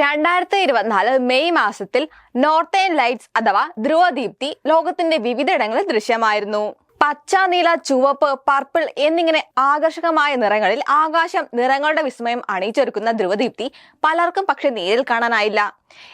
രണ്ടായിരത്തി ഇരുപത്തിനാല് മെയ് മാസത്തിൽ നോർത്തേൺ ലൈറ്റ്സ് അഥവാ ധ്രുവദീപ്തി ലോകത്തിന്റെ വിവിധയിടങ്ങളിൽ ദൃശ്യമായിരുന്നു. പച്ച നീല ചുവപ്പ് പർപ്പിൾ എന്നിങ്ങനെ ആകർഷകമായ നിറങ്ങളിൽ ആകാശം നിറങ്ങളുടെ വിസ്മയം അണിയിച്ചൊരുക്കുന്ന ധ്രുവദീപ്തി പലർക്കും പക്ഷെ നേരിൽ കാണാനായില്ല.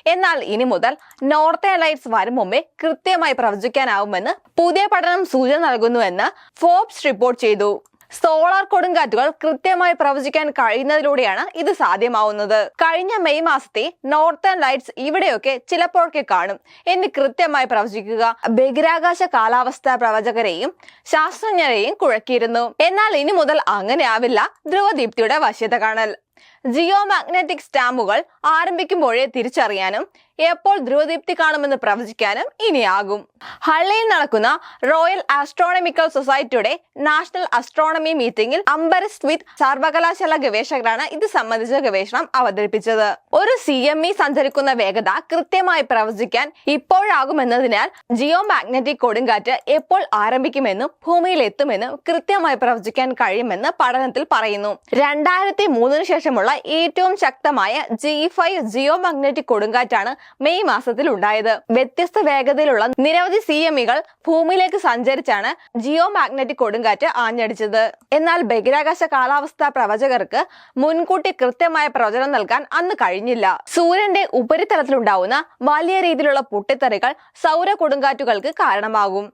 എന്നാൽ ഇനി മുതൽ നോർത്തേൺ ലൈറ്റ്സ് വരും മുമ്പേ കൃത്യമായി പ്രവചിക്കാനാവുമെന്ന് പുതിയ പഠനം സൂചന നൽകുന്നുവെന്ന് ഫോബ്സ് റിപ്പോർട്ട് ചെയ്തു. സോളാർ കൊടുങ്കാറ്റുകൾ കൃത്യമായി പ്രവചിക്കാൻ കഴിയുന്നതിലൂടെയാണ് ഇത് സാധ്യമാവുന്നത്. കഴിഞ്ഞ മെയ് മാസത്തെ നോർത്തേൺ ലൈറ്റ്സ് ഇവിടെയൊക്കെ ചിലപ്പോഴൊക്കെ കാണും. എന്ന് കൃത്യമായി പ്രവചിക്കുക. ബഹിരാകാശ കാലാവസ്ഥാ പ്രവചകരെയും ശാസ്ത്രജ്ഞരെയും കുഴക്കിയിരുന്നു. എന്നാൽ ഇനി മുതൽ അങ്ങനെ ആവില്ല. ധ്രുവദീപ്തിയുടെ വശ്യത കാണൽ. ജിയോ മാഗ്നറ്റിക് സ്റ്റാമ്പുകൾ ആരംഭിക്കുമ്പോഴേ തിരിച്ചറിയാനും എപ്പോൾ ധ്രുവദീപ്തി കാണുമെന്ന് പ്രവചിക്കാനും ഇനിയാകും. ഹള്ളിയിൽ നടക്കുന്ന റോയൽ ആസ്ട്രോണമിക്കൽ സൊസൈറ്റിയുടെ നാഷണൽ അസ്ട്രോണമി മീറ്റിംഗിൽ അംബരസ് വിത്ത് സർവകലാശാല ഗവേഷകരാണ് ഇത് സംബന്ധിച്ച ഗവേഷണം അവതരിപ്പിച്ചത്. ഒരു സി എം ഇ സഞ്ചരിക്കുന്ന വേഗത കൃത്യമായി പ്രവചിക്കാൻ ഇപ്പോഴാകുമെന്നതിനാൽ ജിയോ മാഗ്നറ്റിക് കൊടുങ്കാറ്റ് എപ്പോൾ ആരംഭിക്കുമെന്നും ഭൂമിയിൽ എത്തുമെന്നും കൃത്യമായി പ്രവചിക്കാൻ കഴിയുമെന്ന് പഠനത്തിൽ പറയുന്നു. രണ്ടായിരത്തി മൂന്നിന് ശേഷമുള്ള ഏറ്റവും ശക്തമായ ജി ഫൈവ് ജിയോ മാഗ്നറ്റിക് കൊടുങ്കാറ്റാണ് മെയ് മാസത്തിൽ ഉണ്ടായത്. വ്യത്യസ്ത വേഗതയിലുള്ള നിരവധി സി എമ്മികൾ ഇകൾ ഭൂമിയിലേക്ക് സഞ്ചരിച്ചാണ് ജിയോ മാഗ്നറ്റിക് കൊടുങ്കാറ്റ് ആഞ്ഞടിച്ചത്. എന്നാൽ ബഹിരാകാശ കാലാവസ്ഥാ പ്രവചകർക്ക് മുൻകൂട്ടി കൃത്യമായ പ്രവചനം നൽകാൻ അന്ന് കഴിഞ്ഞില്ല. സൂര്യന്റെ ഉപരിതലത്തിലുണ്ടാവുന്ന വലിയ രീതിയിലുള്ള പൊട്ടിത്തെറികൾ സൗര കൊടുങ്കാറ്റുകൾക്ക് കാരണമാകും.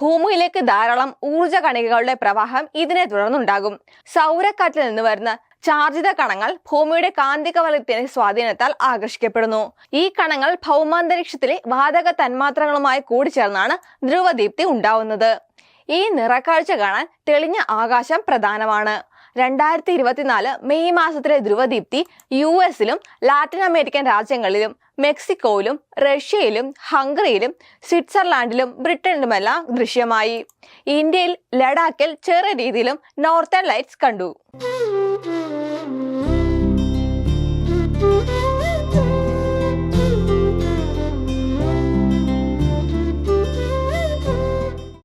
ഭൂമിയിലേക്ക് ധാരാളം ഊർജ കണികകളുടെ പ്രവാഹം ഇതിനെ തുടർന്നുണ്ടാകും. സൗരക്കാറ്റിൽ നിന്ന് വരുന്ന ചാർജിത കണങ്ങൾ ഭൂമിയുടെ കാന്തിക വലയത്തിന്റെ സ്വാധീനത്താൽ ആകർഷിക്കപ്പെടുന്നു. ഈ കണങ്ങൾ ഭൗമാന്തരീക്ഷത്തിലെ വാതക തന്മാത്രങ്ങളുമായി കൂടിച്ചേർന്നാണ് ധ്രുവദീപ്തി ഉണ്ടാവുന്നത്. ഈ നിറക്കാഴ്ച കാണാൻ തെളിഞ്ഞ ആകാശം പ്രധാനമാണ്. രണ്ടായിരത്തി ഇരുപത്തിനാല് മെയ് മാസത്തിലെ ധ്രുവദീപ്തി യു എസിലും ലാറ്റിൻ അമേരിക്കൻ രാജ്യങ്ങളിലും മെക്സിക്കോയിലും റഷ്യയിലും ഹംഗറിയിലും സ്വിറ്റ്സർലാൻഡിലും ബ്രിട്ടനിലുമെല്ലാം ദൃശ്യമായി. ഇന്ത്യയിൽ ലഡാക്കിൽ ചെറിയ രീതിയിലും നോർത്തേൺ ലൈറ്റ്സ് കണ്ടു.